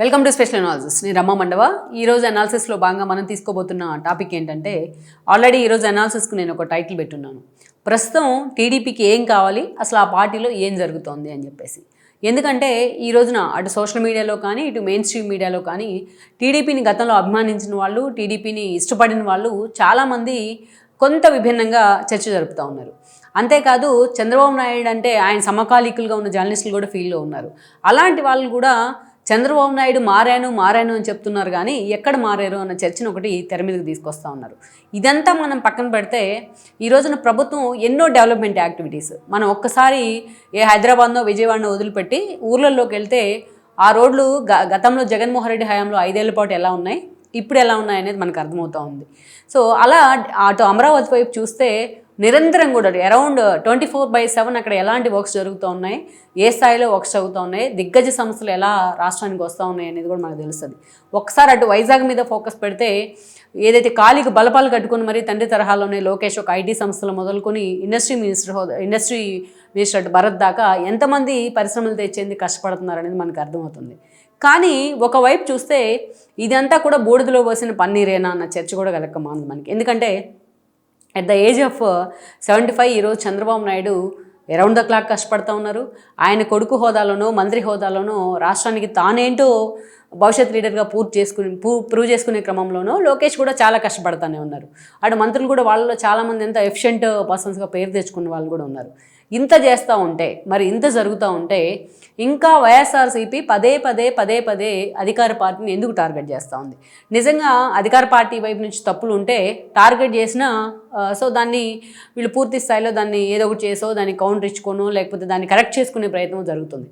Welcome to special analysis నేను రమ్మ మండవ. ఈరోజు అనాలిసిస్లో భాగంగా మనం తీసుకోబోతున్న టాపిక్ ఏంటంటే ఆల్రెడీ ఈరోజు అనాలిసిస్కు నేను ఒక టైటిల్ పెట్టున్నాను. ప్రస్తుతం టీడీపీకి ఏం కావాలి అసలు ఆ పార్టీలో ఏం జరుగుతోంది అని చెప్పేసి. ఎందుకంటే ఈ రోజున అటు సోషల్ మీడియాలో కానీ ఇటు మెయిన్ స్ట్రీమ్ మీడియాలో కానీ టీడీపీని గతంలో అభిమానించిన వాళ్ళు టీడీపీని ఇష్టపడిన వాళ్ళు చాలామంది కొంత విభిన్నంగా చర్చ జరుపుతూ ఉన్నారు. అంతేకాదు చంద్రబాబు నాయుడు అంటే ఆయన సమకాలీకులుగా ఉన్న జర్నలిస్టులు కూడా ఫీల్డ్లో ఉన్నారు. అలాంటి వాళ్ళు కూడా చంద్రబాబు నాయుడు మారాను మారాను అని చెప్తున్నారు కానీ ఎక్కడ మారారు అన్న చర్చను ఒకటి తెర మీదకి తీసుకొస్తా ఉన్నారు. ఇదంతా మనం పక్కన పెడితే ఈ రోజున ప్రభుత్వం ఎన్నో డెవలప్మెంట్ యాక్టివిటీస్. మనం ఒక్కసారి ఏ హైదరాబాద్నో విజయవాడనో వదిలిపెట్టి ఊర్లలోకి వెళ్తే ఆ రోడ్లు గ గతంలో జగన్మోహన్ రెడ్డి హయాంలో ఐదేళ్ళ పాటు ఎలా ఉన్నాయి ఇప్పుడు ఎలా ఉన్నాయి అనేది మనకు అర్థమవుతూ ఉంది. సో అలా అటు అమరావతి వైపు చూస్తే నిరంతరం కూడా around twenty four by seven అక్కడ ఎలాంటి వర్క్స్ జరుగుతూ ఉన్నాయి? ఏ స్థాయిలో వర్క్స్ జరుగుతూ ఉన్నాయి? దిగ్గజ సంస్థలు ఎలా రాష్ట్రానికి వస్తూ ఉన్నాయి అనేది కూడా మనకు తెలుస్తుంది. ఒకసారి అటు వైజాగ్ మీద ఫోకస్ పెడితే ఏదైతే ఖాళీకి బలపాలు కట్టుకుని మరి తండ్రి తరహాలోనే లోకేష్ ఒక ఐటీ సంస్థలు మొదలుకొని ఇండస్ట్రీ మినిస్టర్ హోదా ఇండస్ట్రీ మినిస్టర్ అటు భరత్ దాకా ఎంతమంది పరిశ్రమలు తెచ్చేంది కష్టపడుతున్నారు అనేది మనకు అర్థమవుతుంది. కానీ ఒకవైపు చూస్తే ఇదంతా కూడా బూడిదలో పోసిన పన్నీరేనా అన్న చర్చ కూడా కలక్క మనకి. ఎందుకంటే at the age of seventy five ఈరోజు Chandrababu Naidu around the clock కష్టపడతా ఉన్నారు. ఆయన కొడుకు హోదాలోనో మంత్రి హోదాలోనో రాష్ట్రానికి తానేంటో భవిష్యత్ లీడర్గా పూర్తి చేసుకుని పూ ప్రూవ్ చేసుకునే క్రమంలోనూ లోకేష్ కూడా చాలా కష్టపడతానే ఉన్నారు. అటు మంత్రులు కూడా వాళ్ళలో చాలామంది ఎంత ఎఫిషియెంట్ పర్సన్స్గా పేరు తెచ్చుకున్న వాళ్ళు కూడా ఉన్నారు. ఇంత చేస్తూ ఉంటే మరి ఇంత జరుగుతూ ఉంటే ఇంకా వైఎస్ఆర్సీపీ పదే పదే పదే పదే అధికార పార్టీని ఎందుకు టార్గెట్ చేస్తూ ఉంది? నిజంగా అధికార పార్టీ వైపు నుంచి తప్పులు ఉంటే టార్గెట్ చేసినా సో దాన్ని వీళ్ళు పూర్తి స్థాయిలో దాన్ని ఏదో ఒకటి చేసో దాన్ని కౌంటర్ ఇచ్చుకోనో లేకపోతే దాన్ని కరెక్ట్ చేసుకునే ప్రయత్నం జరుగుతుంది.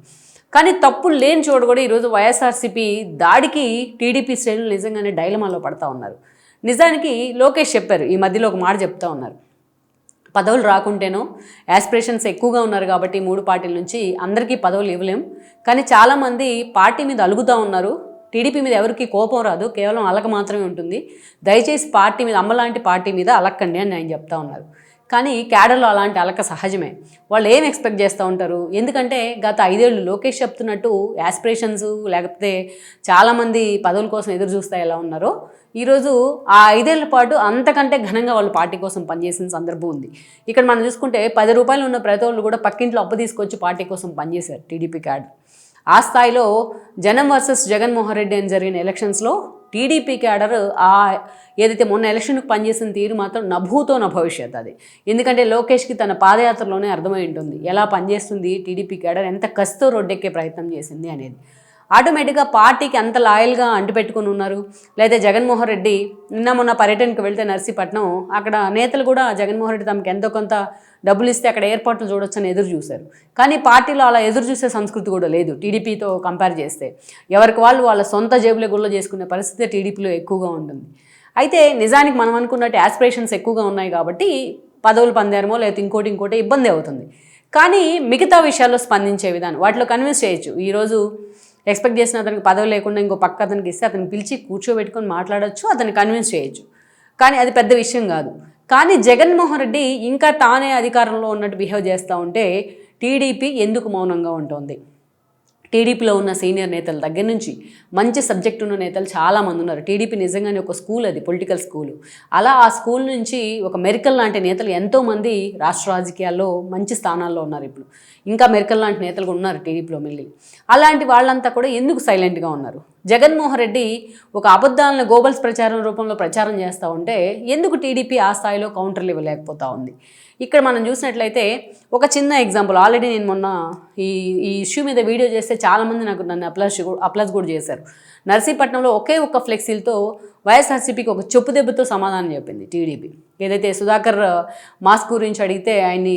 కానీ తప్పులు లేని చోటు కూడా ఈరోజు వైఎస్ఆర్సీపీ దాడికి టీడీపీ శ్రేణులు నిజంగానే డైలమాలో పడతా ఉన్నారు. నిజానికి లోకేష్ చెప్పారు ఈ మధ్యలో ఒక మాట చెప్తా ఉన్నారు. పదవులు రాకుంటేనో యాస్పిరేషన్స్ ఎక్కువగా ఉన్నారు కాబట్టి మూడు పార్టీల నుంచి అందరికీ పదవులు ఇవ్వలేం. కానీ చాలామంది పార్టీ మీద అలుగుతూ ఉన్నారు. టీడీపీ మీద ఎవరికి కోపం రాదు. కేవలం అలక మాత్రమే ఉంటుంది. దయచేసి పార్టీ మీద అమ్మలాంటి పార్టీ మీద అలక్కండి అని ఆయన చెప్తా ఉన్నారు. కానీ క్యాడర్లో అలాంటి అలక సహజమే. వాళ్ళు ఏం ఎక్స్పెక్ట్ చేస్తూ ఉంటారు? ఎందుకంటే గత ఐదేళ్ళు లోకేష్ చెప్తున్నట్టు యాస్పిరేషన్స్ లేకపోతే చాలామంది పదవుల కోసం ఎదురు చూస్తా ఎలా ఉన్నారో ఈరోజు ఆ ఐదేళ్ళ పాటు అంతకంటే ఘనంగా వాళ్ళు పార్టీ కోసం పనిచేసిన సందర్భం ఉంది. ఇక్కడ మనం చూసుకుంటే పది రూపాయలు ఉన్న ప్రతి వాళ్ళు కూడా పక్కింట్లో అప్పు తీసుకొచ్చి పార్టీ కోసం పనిచేశారు టీడీపీ క్యాడర్. ఆ స్థాయిలో జనం వర్సెస్ జగన్మోహన్ రెడ్డి అని జరిగిన ఎలక్షన్స్లో టీడీపీ క్యాడర్ ఆ ఏదైతే మొన్న ఎలక్షన్కి పనిచేసిన తీరు మాత్రం నభూతో నా భవిష్యత్ అది. ఎందుకంటే లోకేష్కి తన పాదయాత్రలోనే అర్థమై ఉంటుంది ఎలా పనిచేస్తుంది టీడీపీ క్యాడర్ ఎంత కసితో రోడ్డెక్కే ప్రయత్నం చేసింది అనేది. ఆటోమేటిక్గా పార్టీకి అంత లాయల్గా అంటిపెట్టుకుని ఉన్నారు. లేదా జగన్మోహన్ రెడ్డి నిన్న మొన్న పర్యటనకు వెళ్తే నర్సీపట్నం అక్కడ నేతలు కూడా జగన్మోహన్ రెడ్డి తమకు ఎంతో కొంత డబ్బులు ఇస్తే అక్కడ ఏర్పాట్లు చూడొచ్చని ఎదురు చూశారు. కానీ పార్టీలో అలా ఎదురు చూసే సంస్కృతి కూడా లేదు టీడీపీతో కంపేర్ చేస్తే. ఎవరికి వాళ్ళు వాళ్ళ సొంత జేబులో గుళ్ళ చేసుకునే పరిస్థితి టీడీపీలో ఎక్కువగా ఉంటుంది. అయితే నిజానికి మనం అనుకున్నట్టు యాస్పిరేషన్స్ ఎక్కువగా ఉన్నాయి కాబట్టి పదవులు పొందారమో లేకపోతే ఇంకోటి ఇంకోటి ఇబ్బంది అవుతుంది. కానీ మిగతా విషయాల్లో స్పందించే విధానం వాటిలో కన్విన్స్ చేయొచ్చు. ఈరోజు ఎక్స్పెక్ట్ చేసిన అతనికి పదవి లేకుండా ఇంకో పక్క అతనికి ఇస్తే అతను పిలిచి కూర్చోబెట్టుకొని మాట్లాడొచ్చు అతన్ని కన్విన్స్ చేయొచ్చు. కానీ అది పెద్ద విషయం కాదు. కానీ జగన్మోహన్ రెడ్డి ఇంకా తానే అధికారంలో ఉన్నట్టు బిహేవ్ చేస్తూ ఉంటే టీడీపీ ఎందుకు మౌనంగా ఉంటుంది? టీడీపీలో ఉన్న సీనియర్ నేతల దగ్గర నుంచి మంచి సబ్జెక్ట్ ఉన్న నేతలు చాలామంది ఉన్నారు. టీడీపీ నిజంగానే ఒక స్కూల్ అది పొలిటికల్ స్కూల్. అలా ఆ స్కూల్ నుంచి ఒక మెరికల్ లాంటి నేతలు ఎంతోమంది రాష్ట్ర రాజకీయాల్లో మంచి స్థానాల్లో ఉన్నారు ఇప్పుడు. ఇంకా మెరికల్ లాంటి నేతలు కూడా ఉన్నారు టీడీపీలో మళ్ళీ. అలాంటి వాళ్ళంతా కూడా ఎందుకు సైలెంట్గా ఉన్నారు? జగన్మోహన్ రెడ్డి ఒక అబద్ధాలను గోబల్స్ ప్రచారం రూపంలో ప్రచారం చేస్తూ ఉంటే ఎందుకు టీడీపీ ఆ స్థాయిలో కౌంటర్లు ఇవ్వలేకపోతా ఉంది? ఇక్కడ మనం చూసినట్లయితే ఒక చిన్న ఎగ్జాంపుల్ ఆల్రెడీ నేను మొన్న ఈ ఈ ఇష్యూ మీద వీడియో చేస్తే చాలామంది నాకు నన్ను అప్లస్ అప్లస్ కూడా చేశారు. నర్సీపట్నంలో ఒకే ఒక్క ఫ్లెక్సీలతో వైఎస్ఆర్సీపీకి ఒక చెప్పు దెబ్బతో సమాధానం చెప్పింది టీడీపీ. ఏదైతే సుధాకర్ uh, మాస్క్ గురించి అడిగితే ఆయన్ని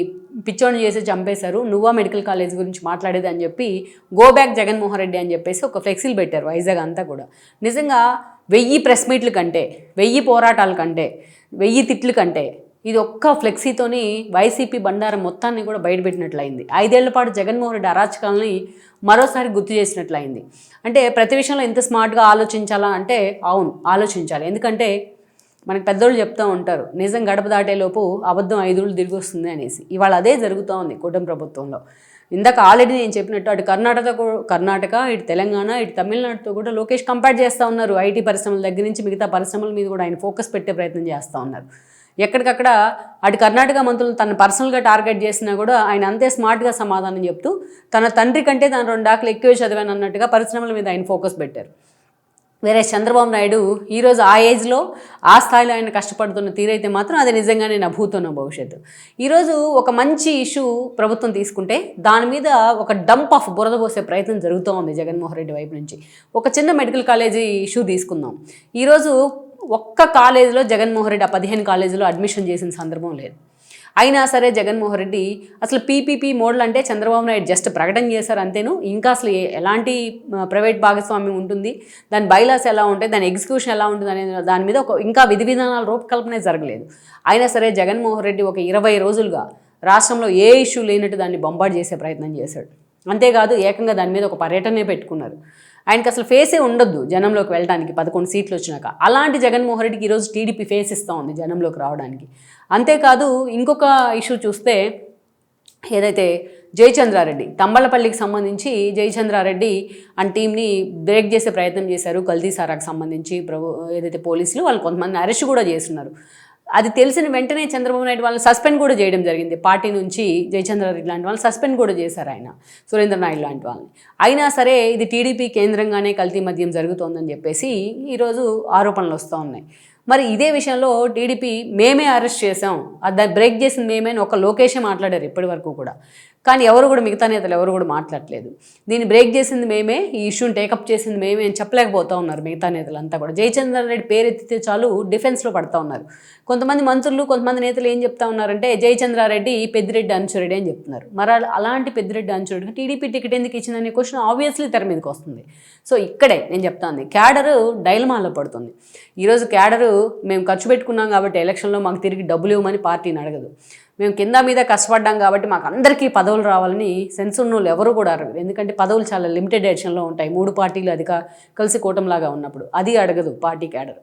పిచ్చోని చేసి చంపేశారు. నువ్వా మెడికల్ కాలేజ్ గురించి మాట్లాడేది అని చెప్పి గో బ్యాక్ జగన్మోహన్ రెడ్డి అని చెప్పేసి ఒక ఫ్లెక్సీలు పెట్టారు వైజాగ్ అంతా కూడా. నిజంగా వెయ్యి ప్రెస్ మీట్ల కంటే వెయ్యి పోరాటాల కంటే వెయ్యి తిట్ల కంటే ఇది ఒక్క ఫ్లెక్సీతోని వైసీపీ బండారం మొత్తాన్ని కూడా బయటపెట్టినట్లయింది. ఐదేళ్ళ పాటు జగన్మోహన్ రెడ్డి అరాచకాలని మరోసారి గుర్తు చేసినట్లయింది. అంటే ప్రతి విషయంలో ఎంత స్మార్ట్గా ఆలోచించాలా అంటే అవును ఆలోచించాలి. ఎందుకంటే మనకి పెద్దోళ్ళు చెప్తూ ఉంటారు నిజం గడప దాటేలోపు అబద్ధం ఐదుళ్ళు తిరిగి వస్తుంది అనేసి. ఇవాళ అదే జరుగుతూ ఉంది కూటమి ప్రభుత్వంలో. ఇందాక ఆల్రెడీ నేను చెప్పినట్టు అటు కర్ణాటక కర్ణాటక ఇటు తెలంగాణ ఇటు తమిళనాడుతో కూడా లోకేష్ కంపేర్ చేస్తూ ఉన్నారు. ఐటీ పరిశ్రమల దగ్గర నుంచి మిగతా పరిశ్రమల మీద కూడా ఆయన ఫోకస్ పెట్టే ప్రయత్నం చేస్తూ ఉన్నారు. ఎక్కడికక్కడ అటు కర్ణాటక మంత్రులు తను పర్సనల్గా టార్గెట్ చేసినా కూడా ఆయన అంతే స్మార్ట్గా సమాధానం చెప్తూ తన తండ్రి కంటే తన రెండు ఆకలు ఎక్కువ చదివాను అన్నట్టుగా పరిశ్రమల మీద ఆయన ఫోకస్ పెట్టారు. వేరే చంద్రబాబు నాయుడు ఈరోజు ఆ ఏజ్లో ఆ స్థాయిలో ఆయన కష్టపడుతున్న తీరైతే మాత్రం అది నిజంగానే నా భవిష్యత్తు. ఈరోజు ఒక మంచి ఇష్యూ ప్రభుత్వం తీసుకుంటే దాని మీద ఒక డంప్ ఆఫ్ బురద పోసే ప్రయత్నం జరుగుతూ ఉంది జగన్మోహన్ రెడ్డి వైపు నుంచి. ఒక చిన్న మెడికల్ కాలేజీ ఇష్యూ తీసుకుందాం. ఈరోజు ఒక్క కాలేజీలో జగన్మోహన్ రెడ్డి ఆ పదిహేను కాలేజీలో అడ్మిషన్ చేసిన సందర్భం లేదు. అయినా సరే జగన్మోహన్ రెడ్డి అసలు పీపీపీ మోడల్ అంటే చంద్రబాబు నాయుడు జస్ట్ ప్రకటన చేశారు అంతేను. ఇంకా అసలు ఏ- ఎలాంటి ప్రైవేట్ భాగస్వామ్యం ఉంటుంది? దాని బైలాస్ ఎలా ఉంటాయి? దాని ఎగ్జిక్యూషన్ ఎలా ఉంటుంది అనేది దాని మీద ఒక ఇంకా విధి విధానాల రూపకల్పనే జరగలేదు. అయినా సరే జగన్మోహన్ రెడ్డి ఒక ఇరవై రోజులుగా రాష్ట్రంలో ఏ ఇష్యూ లేనట్టు దాన్ని బొంబాటు చేసే ప్రయత్నం చేశాడు. అంతేకాదు ఏకంగా దాని మీద ఒక పర్యటనే పెట్టుకున్నారు. ఆయనకి అసలు ఫేసే ఉండొద్దు జనంలోకి వెళ్ళడానికి పదకొండు సీట్లు వచ్చినాక. అలాంటి జగన్మోహన్ రెడ్డికి ఈరోజు టీడీపీ ఫేస్ ఇస్తూ ఉంది జనంలోకి రావడానికి. అంతేకాదు ఇంకొక ఇష్యూ చూస్తే ఏదైతే జయచంద్రారెడ్డి తంబళ్ళపల్లికి సంబంధించి జయచంద్రారెడ్డి అండ్ టీంని బ్రేక్ చేసే ప్రయత్నం చేశారు కల్తీ సారాకు సంబంధించి ప్రభు ఏదైతే పోలీసులు వాళ్ళు కొంతమంది అరెస్ట్ కూడా చేస్తున్నారు. అది తెలిసిన వెంటనే చంద్రబాబు నాయుడు వాళ్ళని సస్పెండ్ కూడా చేయడం జరిగింది. పార్టీ నుంచి జయచంద్రారెడ్డి లాంటి వాళ్ళని సస్పెండ్ కూడా చేశారు ఆయన సురేంద్ర నాయుడు లాంటి వాళ్ళని. అయినా సరే ఇది టీడీపీ కేంద్రంగానే కల్తీ మద్యం జరుగుతోందని చెప్పేసి ఈరోజు ఆరోపణలు వస్తూ ఉన్నాయి. మరి ఇదే విషయంలో టీడీపీ మేమే అరెస్ట్ చేసాం అది బ్రేక్ చేసింది మేమే అని ఒక లోకేషే మాట్లాడారు ఇప్పటి వరకు కూడా. కానీ ఎవరు కూడా మిగతా నేతలు ఎవరు కూడా మాట్లాడలేదు దీన్ని బ్రేక్ చేసింది మేమే ఈ ఇష్యూని టేకప్ చేసింది మేమే అని చెప్పలేకపోతా ఉన్నారు మిగతా నేతలంతా కూడా. జయచంద్ర రెడ్డి పేరెత్తితే చాలు డిఫెన్స్లో పడతా ఉన్నారు. కొంతమంది మంత్రులు కొంతమంది నేతలు ఏం చెప్తా ఉన్నారంటే జయచంద్రారెడ్డి పెద్దిరెడ్డి అంచురెడ్డి అని చెప్తున్నారు. మరి అలాంటి పెద్దిరెడ్డి అంచురెడ్డికి టీడీపీ టికెట్ ఎందుకు ఇచ్చిందనే క్వశ్చన్ ఆబ్వియస్లీ తెర మీదకి వస్తుంది. సో ఇక్కడే నేను చెప్తాను క్యాడరు డైలమాలో పడుతుంది. ఈరోజు క్యాడరు మేము ఖర్చు పెట్టుకున్నాం కాబట్టి ఎలక్షన్లో మాకు తిరిగి డబ్బులు ఇవ్వమని పార్టీని అడగదు. మేము కింద మీద కష్టపడ్డాం కాబట్టి మాకు అందరికీ పదవులు రావాలని సెన్స్ ఎవరు కూడా అడగరు ఎందుకంటే పదవులు చాలా లిమిటెడ్ ఎడిషన్లో ఉంటాయి. మూడు పార్టీలు అది కలిసి కూటమిలాగా ఉన్నప్పుడు. అది అడగదు పార్టీ క్యాడర్.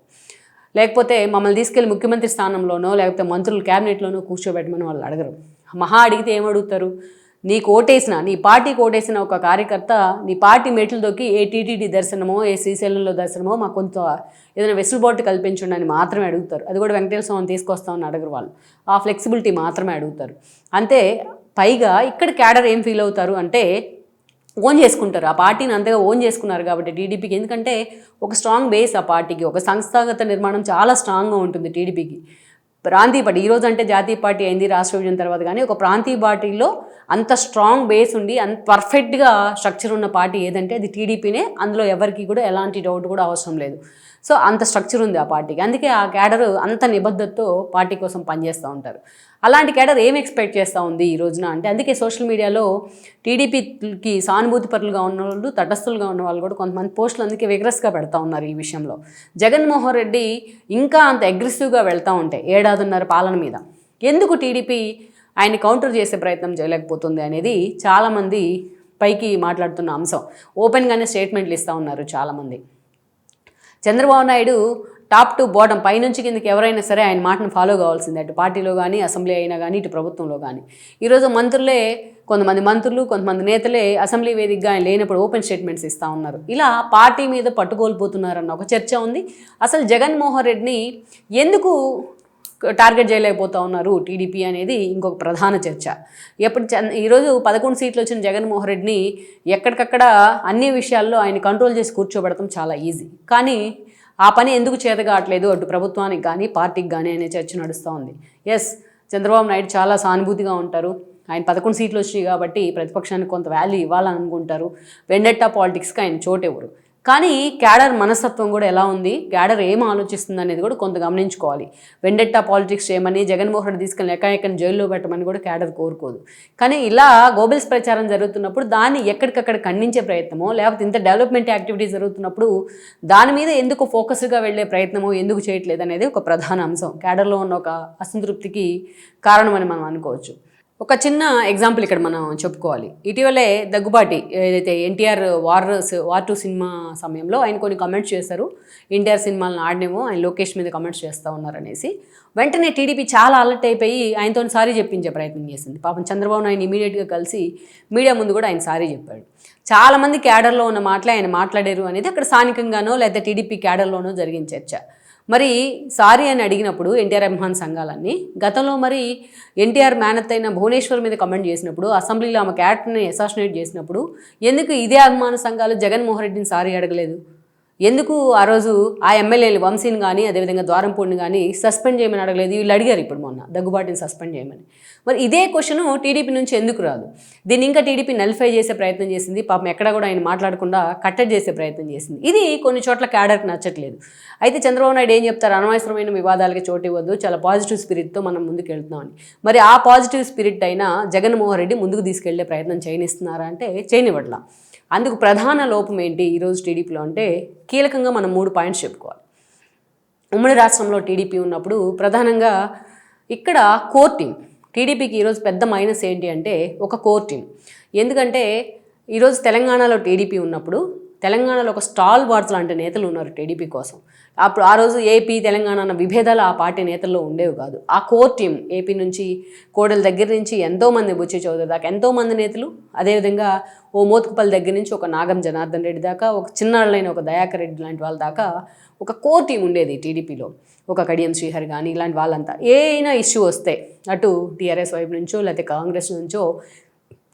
లేకపోతే మమ్మల్ని తీసుకెళ్ళి ముఖ్యమంత్రి స్థానంలోనో లేకపోతే మంత్రులు క్యాబినెట్లోనో కూర్చోబెట్టమని వాళ్ళు అడగరు. మహా అడిగితే ఏమడుగుతారు? నీకు ఓటేసిన నీ పార్టీకి ఓటేసిన ఒక కార్యకర్త నీ పార్టీ మెట్లు దొక్కి ఏ టీటీడీ దర్శనమో ఏ శ్రీశైలంలో దర్శనమో మాకు కొంత ఏదైనా వెసులుబాటు కల్పించండి అని మాత్రమే అడుగుతారు. అది కూడా వెంకటేశ్వర స్వామిని తీసుకొస్తామని అడగరు వాళ్ళు. ఆ ఫ్లెక్సిబిలిటీ మాత్రమే అడుగుతారు. అంతే పైగా ఇక్కడ క్యాడర్ ఏం ఫీల్ అవుతారు అంటే ఓన్ చేసుకుంటారు. ఆ పార్టీని అంతగా ఓన్ చేసుకున్నారు కాబట్టి టీడీపీకి. ఎందుకంటే ఒక స్ట్రాంగ్ బేస్ ఆ పార్టీకి ఒక సంస్థాగత నిర్మాణం చాలా స్ట్రాంగ్గా ఉంటుంది టీడీపీకి. ప్రాంతీయ పార్టీ ఈరోజు అంటే జాతీయ పార్టీ అయింది రాష్ట్ర విభజన తర్వాత కానీ ఒక ప్రాంతీయ పార్టీలో అంత స్ట్రాంగ్ బేస్ ఉండి అంత పర్ఫెక్ట్గా స్ట్రక్చర్ ఉన్న పార్టీ ఏదంటే అది టీడీపీనే. అందులో ఎవరికి కూడా ఎలాంటి డౌట్ కూడా అవసరం లేదు. సో అంత స్ట్రక్చర్ ఉంది ఆ పార్టీకి. అందుకే ఆ క్యాడర్ అంత నిబద్ధతతో పార్టీ కోసం పనిచేస్తూ ఉంటారు. అలాంటి క్యాడర్ ఏం ఎక్స్పెక్ట్ చేస్తూ ఉంది ఈ రోజున? అంటే అందుకే సోషల్ మీడియాలో టీడీపీకి సానుభూతి పరులుగా ఉన్న వాళ్ళు తటస్థులుగా ఉన్న వాళ్ళు కూడా కొంతమంది పోస్టులు అందుకే విగ్రస్గా పెడతా ఉన్నారు ఈ విషయంలో. జగన్మోహన్ రెడ్డి ఇంకా అంత అగ్రెసివ్గా వెళ్తూ ఉంటాయి ఏడాదిన్నర పాలన మీద ఎందుకు టీడీపీ ఆయన కౌంటర్ చేసే ప్రయత్నం చేయలేకపోతుంది అనేది చాలామంది పైకి మాట్లాడుతున్న అంశం. ఓపెన్గానే స్టేట్మెంట్లు ఇస్తూ ఉన్నారు చాలామంది. Chandrababu Naidu top to bottom పైనుంచి కిందకి ఎవరైనా సరే ఆయన మాటను ఫాలో కావాల్సిందే. అటు పార్టీలో కానీ అసెంబ్లీ అయినా కానీ ఇటు ప్రభుత్వంలో కానీ ఈరోజు మంత్రులే కొంతమంది మంత్రులు కొంతమంది నేతలే అసెంబ్లీ వేదికగా ఆయన లేనప్పుడు ఓపెన్ స్టేట్మెంట్స్ ఇస్తూ ఉన్నారు. ఇలా పార్టీ మీద పట్టుకోల్పోతున్నారన్న ఒక చర్చ ఉంది. అసలు జగన్మోహన్ రెడ్డిని ఎందుకు టార్గెట్ చేయలేకపోతా ఉన్నారు టీడీపీ అనేది ఇంకొక ప్రధాన చర్చ. ఎప్పుడు ఈరోజు పదకొండు సీట్లు వచ్చిన జగన్మోహన్ రెడ్డిని ఎక్కడికక్కడ అన్ని విషయాల్లో ఆయన కంట్రోల్ చేసి కూర్చోబెడతాం చాలా ఈజీ. కానీ ఆ పని ఎందుకు చేతగాట్లేదు అటు ప్రభుత్వానికి కానీ పార్టీకి కానీ అనే చర్చ నడుస్తూ ఉంది. ఎస్ చంద్రబాబు నాయుడు చాలా సానుభూతిగా ఉంటారు. ఆయన పదకొండు సీట్లు వచ్చినాయి కాబట్టి ప్రతిపక్షానికి కొంత వాల్యూ ఇవ్వాలని అనుకుంటారు వెండెట్టా పాలిటిక్స్కి ఆయన చోటు ఎవరు కానీ క్యాడర్ మనస్తత్వం కూడా ఎలా ఉంది? క్యాడర్ ఏం ఆలోచిస్తుంది అనేది కూడా కొంత గమనించుకోవాలి. వెండెట్టా పాలిటిక్స్ చేయమని జగన్మోహన్ రెడ్డి తీసుకెళ్ళి ఎక్కడెక్కడ జైల్లో పెట్టమని కూడా క్యాడర్ కోరుకోదు. కానీ ఇలా గోబెల్స్ ప్రచారం జరుగుతున్నప్పుడు దాన్ని ఎక్కడికక్కడ ఖండించే ప్రయత్నమో లేకపోతే ఇంత డెవలప్మెంట్ యాక్టివిటీస్ జరుగుతున్నప్పుడు దాని మీద ఎందుకు ఫోకస్గా వెళ్ళే ప్రయత్నమో ఎందుకు చేయట్లేదు అనేది ఒక ప్రధాన అంశం. క్యాడర్లో ఉన్న ఒక అసంతృప్తికి కారణమని మనం అనుకోవచ్చు. ఒక చిన్న ఎగ్జాంపుల్ ఇక్కడ మనం చెప్పుకోవాలి. ఇటీవలే దగ్గుబాటి ఏదైతే NTR war war two cinema సమయంలో ఆయన కొన్ని కమెంట్స్ చేశారు. ఎన్టీఆర్ సినిమాలను ఆడినేమో ఆయన లోకేష్ మీద కమెంట్స్ చేస్తూ ఉన్నారనేసి. వెంటనే టీడీపీ చాలా అలర్ట్ అయిపోయి ఆయనతో సారీ చెప్పించే ప్రయత్నం చేసింది. పాపం చంద్రబాబు నాయుడు ఇమీడియట్గా కలిసి మీడియా ముందు కూడా ఆయన సారీ చెప్పాడు. చాలామంది క్యాడర్లో ఉన్న మాటలే ఆయన మాట్లాడారు అనేది అక్కడ స్థానికంగానో లేదా టీడీపీ క్యాడర్లోనో జరిగిన చర్చ. మరి సారీ అని అడిగినప్పుడు ఎన్టీఆర్ అభిమాన్ సంఘాలన్నీ గతంలో మరి ఎన్టీఆర్ మేనత్ అయిన భువనేశ్వర్ మీద కమెంట్ చేసినప్పుడు అసెంబ్లీలో ఆమె క్యాట్ని అసాసినేట్ చేసినప్పుడు ఎందుకు ఇదే అభిమాన సంఘాలు జగన్మోహన్ రెడ్డిని సారీ అడగలేదు? ఎందుకు ఆ రోజు ఆ ఎమ్మెల్యేలు వంశీని కానీ అదేవిధంగా ద్వారంపూడిని కానీ సస్పెండ్ చేయమని అడగలేదు? వీళ్ళు అడిగారు ఇప్పుడు మొన్న దగ్గుబాటిని సస్పెండ్ చేయమని. మరి ఇదే క్వశ్చన్ టీడీపీ నుంచి ఎందుకు రాదు? దీన్ని ఇంకా టీడీపీ నలిఫై చేసే ప్రయత్నం చేసింది పాపం ఎక్కడ కూడా ఆయన మాట్లాడకుండా కట్టడి చేసే ప్రయత్నం చేసింది. ఇది కొన్ని చోట్ల క్యాడర్కి నచ్చట్లేదు. అయితే చంద్రబాబు నాయుడు ఏం చెప్తారు? అనవసరమైన వివాదాలకి చోటు ఇవ్వద్దు చాలా పాజిటివ్ స్పిరిట్తో మనం ముందుకు వెళ్తున్నామని మరి ఆ పాజిటివ్ స్పిరిట్ అయినా జగన్మోహన్ రెడ్డి ముందుకు తీసుకెళ్ళే ప్రయత్నం చేయనిస్తున్నారా అంటే చేయనివ్వట్లా. అందుకు ప్రధాన లోపం ఏంటి ఈరోజు టీడీపీలో అంటే కీలకంగా మనం మూడు పాయింట్స్ చెప్పుకోవాలి. ఉమ్మడి రాష్ట్రంలో టీడీపీ ఉన్నప్పుడు ప్రధానంగా ఇక్కడ కోర్ టీం టీడీపీకి ఈరోజు పెద్ద మైనస్ ఏంటి అంటే ఒక కోర్ టీం ఎందుకంటే ఈరోజు తెలంగాణలో టీడీపీ ఉన్నప్పుడు తెలంగాణలో ఒక స్టాల్ వార్డ్స్ లాంటి నేతలు ఉన్నారు టీడీపీ కోసం. అప్పుడు ఆ రోజు ఏపీ తెలంగాణ అన్న విభేదాలు ఆ పార్టీ నేతల్లో ఉండేవి కాదు. ఆ కోర్ టీం ఏపీ నుంచి కోడల దగ్గర నుంచి ఎంతోమంది బుచ్చి చౌదరి దాకా ఎంతోమంది నేతలు అదేవిధంగా ఓ మోతుకుపల్లి దగ్గర నుంచి ఒక నాగం జనార్దన్ రెడ్డి దాకా ఒక చిన్నాళ్ళైన ఒక దయాకర్ రెడ్డి లాంటి వాళ్ళ దాకా ఒక కోర్ టీం ఉండేది టీడీపీలో. ఒక కడియం శ్రీహర్ కానీ ఇలాంటి వాళ్ళంతా. ఏ అయినా ఇష్యూ వస్తే అటు టీఆర్ఎస్ వైపు నుంచో లేకపోతే కాంగ్రెస్ నుంచో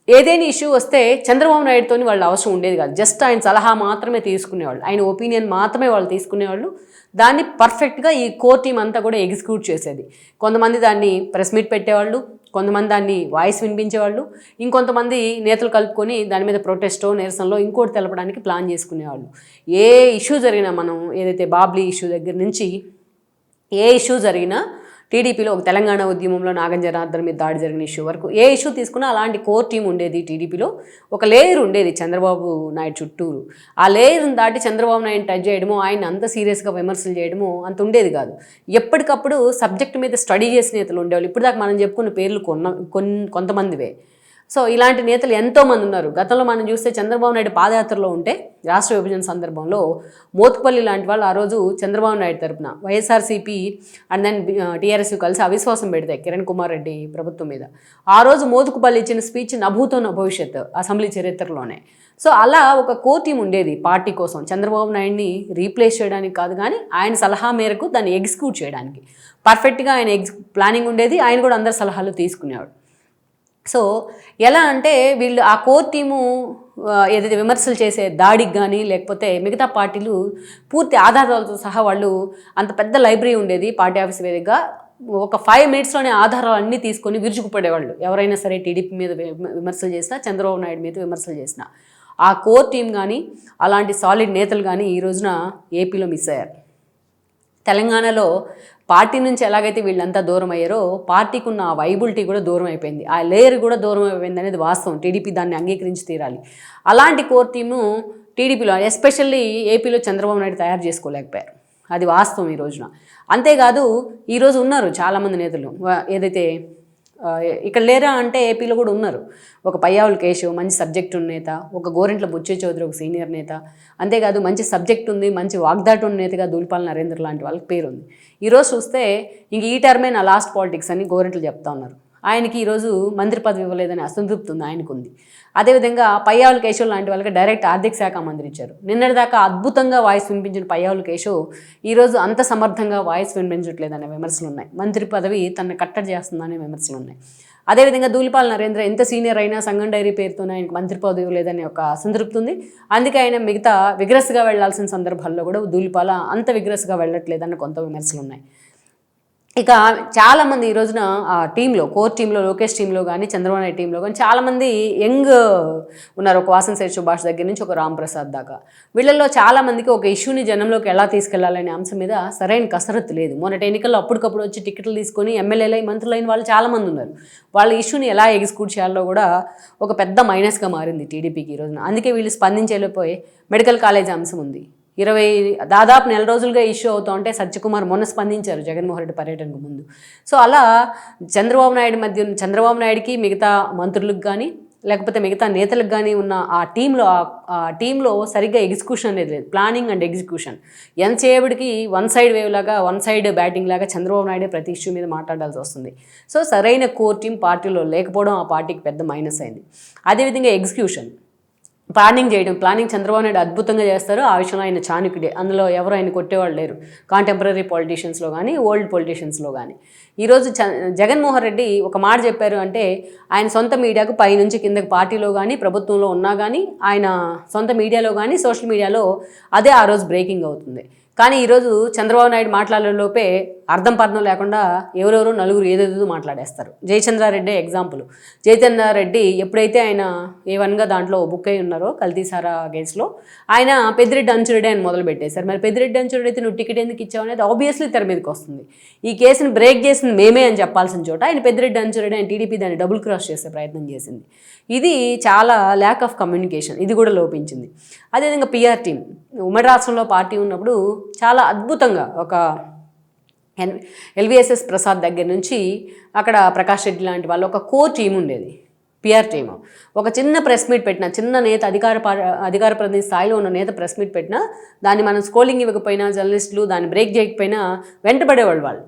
ఏదైనా ఇష్యూ వస్తే చంద్రబాబు నాయుడుతో వాళ్ళ అవసరం ఉండేది కాదు. జస్ట్ ఆయన సలహా మాత్రమే తీసుకునేవాళ్ళు. ఆయన ఒపీనియన్ మాత్రమే వాళ్ళు తీసుకునేవాళ్ళు. దాన్ని పర్ఫెక్ట్గా ఈ కోర్ టీం అంతా కూడా ఎగ్జిక్యూట్ చేసేది. కొంతమంది దాన్ని ప్రెస్ మీట్ పెట్టేవాళ్ళు కొంతమంది దాన్ని వాయిస్ వినిపించేవాళ్ళు ఇంకొంతమంది నేతలు కలుపుకొని దాని మీద ప్రొటెస్టో నిరసనలో ఇంకోటి తెలపడానికి ప్లాన్ చేసుకునేవాళ్ళు. ఏ ఇష్యూ జరిగినా మనం ఏదైతే బాబ్లీ ఇష్యూ దగ్గర నుంచి ఏ ఇష్యూ జరిగినా టీడీపీలో ఒక తెలంగాణ ఉద్యమంలో నాగంజనార్దన్ మీద దాడి జరిగిన ఇష్యూ వరకు ఏ ఇష్యూ తీసుకున్నా అలాంటి కోర్ టీం ఉండేది టీడీపీలో. ఒక లేయర్ ఉండేది చంద్రబాబు నాయుడు చుట్టూరు. ఆ లేయర్ని దాటి చంద్రబాబు నాయుడు టచ్ చేయడమో ఆయన అంత సీరియస్గా విమర్శలు చేయడమో అంత ఉండేది కాదు. ఎప్పటికప్పుడు సబ్జెక్ట్ మీద స్టడీ చేసిన నేతలు ఉండేవాళ్ళు. ఇప్పుడు దాకా మనం చెప్పుకున్న పేర్లు కొన్న కొన్ కొంతమందివే. సో ఇలాంటి నేతలు ఎంతోమంది ఉన్నారు. గతంలో మనం చూస్తే చంద్రబాబు నాయుడు పాదయాత్రలో ఉంటే రాష్ట్ర విభజన సందర్భంలో మోత్పల్లి లాంటి వాళ్ళు ఆ రోజు చంద్రబాబు నాయుడు తరపున వైఎస్ఆర్సీపీ అండ్ దెన్ టీఆర్ఎస్ కలిసి అవిశ్వాసం పెడతాయి కిరణ్ కుమార్ రెడ్డి ప్రభుత్వం మీద. ఆ రోజు మోతుకుపల్లి ఇచ్చిన స్పీచ్ నభూతున్న భవిష్యత్ అసెంబ్లీ చరిత్రలోనే. సో అలా ఒక కో టీం ఉండేది పార్టీ కోసం. చంద్రబాబు నాయుడిని రీప్లేస్ చేయడానికి కాదు కానీ ఆయన సలహా మేరకు దాన్ని ఎగ్జిక్యూట్ చేయడానికి. పర్ఫెక్ట్గా ఆయన ఎగ్జ్ ప్లానింగ్ ఉండేది. ఆయన కూడా అందరి సలహాలు తీసుకునేవాడు. సో ఎలా అంటే వీళ్ళు ఆ కోర్ టీము ఏదైతే విమర్శలు చేసే దాడికి కానీ లేకపోతే మిగతా పార్టీలు పూర్తి ఆధారాలతో సహా వాళ్ళు అంత పెద్ద లైబ్రరీ ఉండేది పార్టీ ఆఫీస్ వేదికగా. ఒక ఫైవ్ మినిట్స్లోనే ఆధారాలు అన్నీ తీసుకొని విరుచుకుపడేవాళ్ళు. ఎవరైనా సరే టీడీపీ మీద విమర్శలు చేసినా చంద్రబాబు నాయుడు మీద విమర్శలు చేసినా. ఆ కోర్ టీం కానీ అలాంటి సాలిడ్ నేతలు కానీ ఈ రోజున ఏపీలో మిస్ అయ్యారు. తెలంగాణలో పార్టీ నుంచి ఎలాగైతే వీళ్ళంతా దూరం అయ్యారో పార్టీకి ఉన్న ఆ వైబిలిటీ కూడా దూరం అయిపోయింది ఆ లేయర్ కూడా దూరం అయిపోయింది అనేది వాస్తవం. టీడీపీ దాన్ని అంగీకరించి తీరాలి. అలాంటి కోర్ టీము టీడీపీలో ఎస్పెషల్లీ ఏపీలో చంద్రబాబు నాయుడు తయారు చేసుకోలేకపోయారు. అది వాస్తవం ఈ రోజున. అంతేకాదు ఈరోజు ఉన్నారు చాలామంది నేతలు. ఏదైతే ఇక్కడ లేరా అంటే ఏపీలో కూడా ఉన్నారు. ఒక పయ్యావుల కేశవ్ మంచి సబ్జెక్ట్ ఉన్న నేత ఒక గోరెంట్ల బుచ్చే చౌదరి ఒక సీనియర్ నేత. అంతేకాదు మంచి సబ్జెక్ట్ ఉంది మంచి వాగ్దాటు ఉన్న నేతగా దూల్పాల నరేంద్ర లాంటి వాళ్ళకి పేరు ఉంది ఈరోజు చూస్తే ఇంక ఈ టర్మే నా లాస్ట్ పాలిటిక్స్ అని గోరెంట్లు చెప్తా ఉన్నారు. ఆయనకి ఈరోజు మంత్రి పదవి ఇవ్వలేదని అసంతృప్తి ఉంది ఆయనకుంది. అదేవిధంగా పయ్యావుల కేశవ్ లాంటి వాళ్ళకి డైరెక్ట్ ఆర్థిక శాఖ మంత్రి ఇచ్చారు నిన్నటిదాకా అద్భుతంగా వాయిస్ వినిపించిన పయ్యావుల కేశవ్ ఈరోజు అంత సమర్థంగా వాయిస్ వినిపించట్లేదనే విమర్శలు ఉన్నాయి మంత్రి పదవి తనను కట్టడి చేస్తుందనే విమర్శలు ఉన్నాయి అదేవిధంగా దూలిపాల నరేంద్ర ఎంత సీనియర్ అయినా సంఘం డైరీ పేరుతోనే ఆయనకు మంత్రి పదవి లేదనే ఒక అసంతృప్తి ఉంది. అందుకే ఆయన మిగతా విగ్రస్గా వెళ్ళాల్సిన సందర్భాల్లో కూడా దూలిపాల అంత విగ్రస్గా వెళ్ళట్లేదన్న కొంత విమర్శలు ఉన్నాయి ఇక చాలామంది ఈ రోజున ఆ టీంలో కోర్ టీంలో లోకేష్ టీంలో కానీ చంద్రబాబు నాయుడు టీంలో కానీ చాలామంది యంగ్ ఉన్నారు. ఒక వాసన్ శేష్ సుభాష్ దగ్గర నుంచి ఒక రాంప్రసాద్ దాకా. వీళ్ళల్లో చాలామందికి ఒక ఇష్యూని జనంలోకి ఎలా తీసుకెళ్ళాలనే అంశం మీద సరైన కసరత్తు లేదు. మొన్నటి ఎన్నికల్లో అప్పటికప్పుడు వచ్చి టికెట్లు తీసుకొని ఎమ్మెల్యేలై మంత్రులైన వాళ్ళు చాలామంది ఉన్నారు. వాళ్ళ ఇష్యూని ఎలా ఎగ్జిక్యూట్ చేయాలో కూడా ఒక పెద్ద మైనస్గా మారింది టీడీపీకి ఈ రోజున. అందుకే వీళ్ళు స్పందించలేకపోయి మెడికల్ కాలేజ్ అంశం ఉంది. ఇరవై దాదాపు నెల రోజులుగా ఇష్యూ అవుతూ ఉంటే సత్యకుమార్ మొన్న స్పందించారు జగన్మోహన్ రెడ్డి పర్యటనకు ముందు. సో అలా చంద్రబాబు నాయుడు మధ్య చంద్రబాబు నాయుడుకి మిగతా మంత్రులకు కానీ లేకపోతే మిగతా నేతలకు కానీ ఉన్న ఆ టీంలో ఆ టీంలో సరిగ్గా ఎగ్జిక్యూషన్ అనేది లేదు. Planning and execution. ఎంతసేపటికి వన్ సైడ్ వేవ్ లాగా వన్ సైడ్ బ్యాటింగ్ లాగా చంద్రబాబు నాయుడే ప్రతి ఇష్యూ మీద మాట్లాడాల్సి వస్తుంది. సో సరైన కోర్ టీం పార్టీలో లేకపోవడం ఆ పార్టీకి పెద్ద మైనస్ అయింది. అదేవిధంగా ఎగ్జిక్యూషన్. ప్లానింగ్ చేయడం ప్లానింగ్ చంద్రబాబు నాయుడు అద్భుతంగా చేస్తారు. ఆ విషయంలో ఆయన చాణుకుడే అందులో ఎవరు ఆయన కొట్టేవాళ్ళు లేరు. కాంటెంపరీ పొలిటీషియన్స్లో కానీ ఓల్డ్ పొలిటీషియన్స్లో కానీ ఈరోజు చ జగన్మోహన్ రెడ్డి ఒక మాట చెప్పారు అంటే ఆయన సొంత మీడియాకు పైనుంచి కిందకి పార్టీలో కానీ ప్రభుత్వంలో ఉన్నా కానీ ఆయన సొంత మీడియాలో కానీ సోషల్ మీడియాలో అదే ఆ రోజు బ్రేకింగ్ అవుతుంది. కానీ ఈరోజు చంద్రబాబు నాయుడు మాట్లాడే లోపే అర్థం పర్థం లేకుండా ఎవరెవరో నలుగురు ఏదేదో మాట్లాడేస్తారు. జయచంద్రారెడ్డి ఎగ్జాంపుల్. జయచంద్రారెడ్డి ఎప్పుడైతే ఆయన ఏ వన్గా దాంట్లో బుక్ అయి ఉన్నారో కల్తీసారా కేసులో ఆయన పెద్దిరెడ్డి అంచురెడ్డి అని మొదలు పెట్టేశారు. మరి పెద్దిరెడ్డి అంచురెడ్డి అయితే నువ్వు టికెట్ ఎందుకు ఇచ్చావు అనేది ఆబ్వియస్లీ తెర మీదకి వస్తుంది. ఈ కేసుని బ్రేక్ చేసింది మేమే అని చెప్పాల్సిన చోట ఆయన పెద్దిరెడ్డి అంచురెడ్డి ఆయన టీడీపీ దాన్ని డబుల్ క్రాస్ చేసే ప్రయత్నం చేసింది. ఇది చాలా ల్యాక్ ఆఫ్ కమ్యూనికేషన్ ఇది కూడా లోపించింది. అదేవిధంగా పిఆర్ టీం ఉమ్మడి రాష్ట్రంలో పార్టీ ఉన్నప్పుడు చాలా అద్భుతంగా ఒక ఎన్ ఎల్విఎస్ఎస్ ప్రసాద్ దగ్గర నుంచి అక్కడ ప్రకాష్ రెడ్డి లాంటి వాళ్ళు ఒక కోర్ టీం ఉండేది పిఆర్ టీమ్. ఒక చిన్న ప్రెస్ మీట్ పెట్టిన చిన్న నేత అధికార అధికార ప్రతినిధి స్థాయిలో ఉన్న నేత ప్రెస్ మీట్ పెట్టినా దాన్ని మనం స్కోలింగ్ ఇవ్వకపోయినా జర్నలిస్టులు దాన్ని బ్రేక్ చేయకపోయినా వెంటబడేవాళ్ళు వాళ్ళు.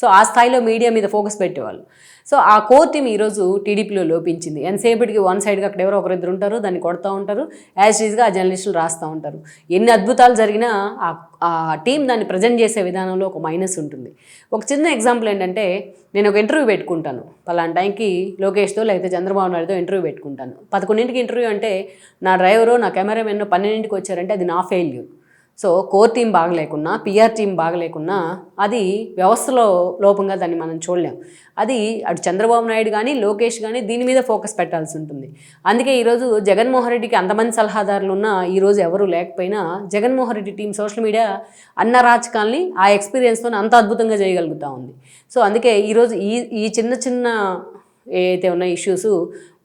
సో ఆ స్థాయిలో మీడియా మీద ఫోకస్ పెట్టేవాళ్ళు. సో ఆ కోర్ టీం ఈరోజు టీడీపీలో లోపించింది. ఎంతసేపటికి వన్ సైడ్గా అక్కడ ఎవరో ఒకరిద్దరు ఉంటారు దాన్ని కొడతా ఉంటారు యాజ్ ఈజ్గా ఆ జర్నలిస్టులు రాస్తూ ఉంటారు. ఎన్ని అద్భుతాలు జరిగినా ఆ ఆ టీం దాన్ని ప్రజెంట్ చేసే విధానంలో ఒక మైనస్ ఉంటుంది. ఒక చిన్న ఎగ్జాంపుల్ ఏంటంటే నేను ఒక ఇంటర్వ్యూ పెట్టుకుంటాను. పలానా టైంకి లోకేష్తో లేకపోతే చంద్రబాబు నాయుడుతో ఇంటర్వ్యూ పెట్టుకుంటాను. పదకొండింటికి ఇంటర్వ్యూ అంటే నా డ్రైవరు నా కెమెరామెన్ పన్నెండింటికి వచ్చారంటే అది నా ఫెయిల్యూర్. సో కోర్ టీం బాగలేకున్నా పిఆర్ టీం బాగలేకున్నా అది వ్యవస్థలో లోపంగా దాన్ని మనం చూడలేం. అది అటు చంద్రబాబు నాయుడు కానీ లోకేష్ కానీ దీని మీద ఫోకస్ పెట్టాల్సి ఉంటుంది. అందుకే ఈరోజు జగన్మోహన్ రెడ్డికి అంతమంది సలహాదారులు ఉన్నా ఈరోజు ఎవరు లేకపోయినా Jaganmohan Reddy team social media అన్న రాజకాల్ని ఆ ఎక్స్పీరియన్స్తో అంత అద్భుతంగా చేయగలుగుతూ ఉంది. సో అందుకే ఈరోజు ఈ ఈ చిన్న చిన్న ఏదైతే ఉన్న ఇష్యూస్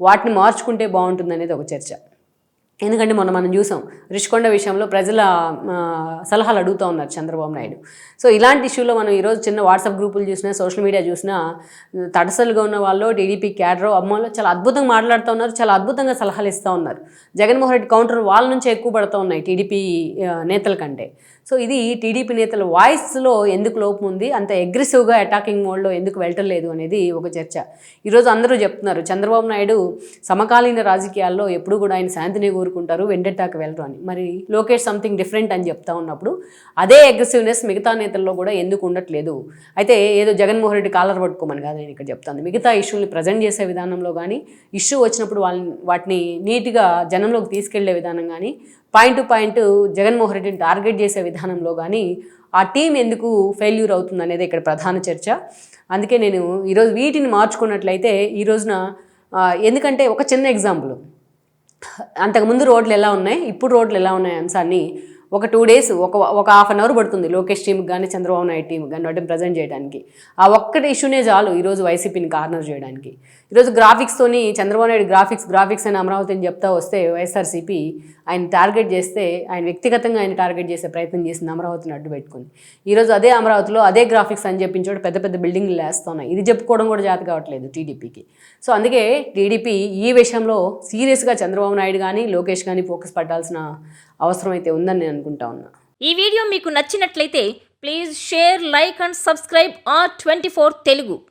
వాటిని మార్చుకుంటే బాగుంటుంది అనేది ఒక చర్చ. ఎందుకంటే మొన్న మనం చూసాం రిషికొండ విషయంలో ప్రజల సలహాలు అడుగుతూ ఉన్నారు చంద్రబాబు నాయుడు. సో ఇలాంటి ఇష్యూలో మనం ఈరోజు చిన్న వాట్సాప్ గ్రూపులు చూసినా సోషల్ మీడియా చూసినా తడసలుగా ఉన్న వాళ్ళు టీడీపీ క్యాడర్ అమ్మలో చాలా అద్భుతంగా మాట్లాడుతూ ఉన్నారు చాలా అద్భుతంగా సలహాలు ఇస్తూ ఉన్నారు. జగన్మోహన్ రెడ్డి కౌంటర్ వాళ్ళ నుంచే ఎక్కువ పడుతూ ఉన్నాయి టీడీపీ నేతల కంటే. సో ఇది టీడీపీ నేతల వాయిస్లో ఎందుకు లోపం ఉంది? అంత అగ్రెసివ్గా అటాకింగ్ మోడ్లో ఎందుకు వెళ్ళటలేదు అనేది ఒక చర్చ. ఈరోజు అందరూ చెప్తున్నారు చంద్రబాబు నాయుడు సమకాలీన రాజకీయాల్లో ఎప్పుడు కూడా ఆయన శాంతిని కోరుకుంటారు వెండెట్టాకు వెళ్ళరు అని. మరి లోకేష్ సంథింగ్ డిఫరెంట్ అని చెప్తా ఉన్నప్పుడు అదే అగ్రెసివ్నెస్ మిగతా నేతల్లో కూడా ఎందుకు ఉండట్లేదు? అయితే ఏదో జగన్మోహన్ రెడ్డి కాలర్ పట్టుకోమని కాదు నేను ఇక్కడ చెప్తాను. మిగతా ఇష్యూని ప్రజెంట్ చేసే విధానంలో కానీ ఇష్యూ వచ్చినప్పుడు వాళ్ళని వాటిని నీట్గా జనంలోకి తీసుకెళ్ళే విధానం కానీ పాయింట్ టు పాయింట్ జగన్మోహన్ రెడ్డిని టార్గెట్ చేసే విధానంలో కానీ ఆ టీం ఎందుకు ఫెయిల్యూర్ అవుతుంది అనేది ఇక్కడ ప్రధాన చర్చ. అందుకే నేను ఈరోజు వీటిని మార్చుకున్నట్లయితే ఈ రోజున ఎందుకంటే ఒక చిన్న ఎగ్జాంపుల్. అంతకుముందు రోడ్లు ఎలా ఉన్నాయి ఇప్పుడు రోడ్లు ఎలా ఉన్నాయి అంశాన్ని ఒక టూ డేస్ ఒక ఒక హాఫ్ అన్ అవర్ పడుతుంది లోకేష్ టీంకి కానీ చంద్రబాబు నాయుడు టీంకి కానీ వాటిని ప్రజెంట్ చేయడానికి. ఆ ఒక్కటి ఇష్యూనే చాలు ఈరోజు వైసీపీని కార్నర్ చేయడానికి. ఈరోజు గ్రాఫిక్స్తోని చంద్రబాబు నాయుడు గ్రాఫిక్స్ గ్రాఫిక్స్ అని అమరావతి అని చెప్తా వస్తే వైఎస్ఆర్సీపీ ఆయన టార్గెట్ చేస్తే ఆయన వ్యక్తిగతంగా ఆయన టార్గెట్ చేసే ప్రయత్నం చేసింది అమరావతిని అడ్డు పెట్టుకుని ఈరోజు అదే అమరావతిలో అదే గ్రాఫిక్స్ అని చెప్పించోడు పెద్ద పెద్ద బిల్డింగ్లు వేస్తున్నాయి ఇది చెప్పుకోవడం కూడా జాతి కావట్లేదు టీడీపీకి సో అందుకే టీడీపీ ఈ విషయంలో సీరియస్గా చంద్రబాబు నాయుడు కానీ లోకేష్ కానీ ఫోకస్ పట్టాల్సిన అవసరం అయితే ఉందని నేను అనుకుంటా ఉన్నా. ఈ వీడియో మీకు నచ్చినట్లయితే please share like and subscribe R twenty Telugu